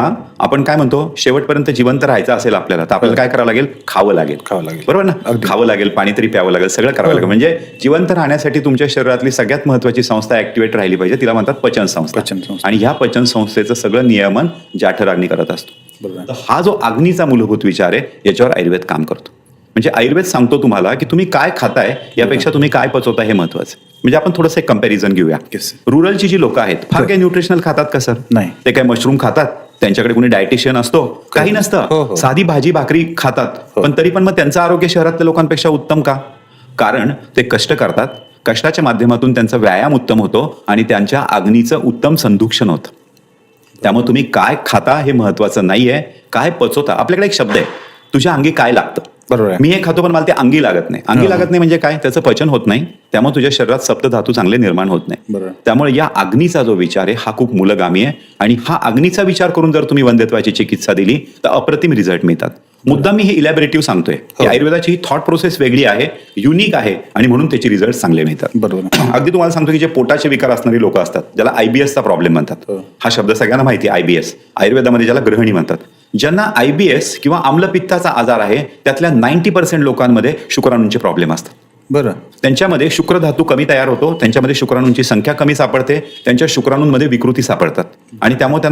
हा? आपण काय म्हणतो? शेवटपर्यंत जिवंत राहायचं असेल आपल्याला तर आपल्याला काय करावं लागेल? खावं लागेल. खावं लागेल. बरोबर ना. खावं लागेल पाणी तरी प्यावं लागेल सगळं करावं लागेल. म्हणजे जिवंत राहण्यासाठी तुमच्या शरीरातली सगळ्यात महत्वाची संस्था ऍक्टिव्हेट राहिली पाहिजे तिला म्हणतात पचन संस्था. पचन संस्था. आणि ह्या पचन संस्थेचं सगळं नियमन जाठर अग्नी करत असतो. हा जो अग्नीचा मूलभूत विचार आहे याच्यावर आयुर्वेद काम करतो. म्हणजे आयुर्वेद सांगतो तुम्हाला की तुम्ही काय खाताय यापेक्षा तुम्ही काय पचवताय हे महत्वाचं. म्हणजे आपण थोडंसं एक कंपॅरिझन घेऊया. रुरलची जी लोक आहेत फार काही न्यूट्रिशनल खातात का सर नाही. ते काय मशरूम खातात? त्यांच्याकडे कोणी डायटिशियन असतो काही हो, नसतं. हो. साधी भाजी भाकरी खातात. हो. पण तरी पण मग त्यांचं आरोग्य शहरातल्या लोकांपेक्षा उत्तम का? कारण ते कष्ट करतात. कष्टाच्या माध्यमातून त्यांचा व्यायाम उत्तम होतो आणि त्यांच्या अग्नीचं उत्तम संदूषण होतं. त्यामुळे तुम्ही काय खाता हे महत्वाचं नाहीये. काय पचवता? आपल्याकडे एक शब्द आहे. तुझ्या अंगी काय लागतं? बरोबर. मी हे खातो पण मला ते अंगी लागत नाही. अंगी लागत नाही म्हणजे काय? त्याचं पचन होत नाही. त्यामुळे तुझ्या शरीरात सप्तधातू चांगले निर्माण होत नाही. त्यामुळे या अग्नीचा जो विचार आहे हा खूप मूलगामी आहे. आणि हा अग्नीचा विचार करून जर तुम्ही वंध्यत्वाची चिकित्सा दिली तर अप्रतिम रिझल्ट मिळतात. मुद्दा मी हे इलॅबरेटिव्ह सांगतोय. की हो. आयुर्वेदाची ही थॉट प्रोसेस वेगळी आहे युनिक आहे आणि म्हणून त्याचे रिझल्ट चांगले मिळतात. बरोबर अगदी तुम्हाला सांगतो की जे पोटाचे विकार असणारी लोक असतात ज्याला आयबीएसचा प्रॉब्लेम म्हणतात. हो. हा शब्द सगळ्यांना माहिती आहे आयबीएस आयुर्वेदामध्ये ज्याला ग्रहणी म्हणतात. ज्यांना आयबीएस किंवा आम्लपित्ताचा आजार आहे त्यातल्या नाईन्टी पर्सेंट लोकांमध्ये शुक्राणूंचे प्रॉब्लेम असतात. बरं. त्यांच्यामध्ये शुक्रधातू कमी तयार होतो त्यांच्यामध्ये शुक्राणूंची संख्या कमी सापडते त्यांच्या शुक्राणूंमध्ये विकृती सापडतात. आणि त्यामुळे त्यांना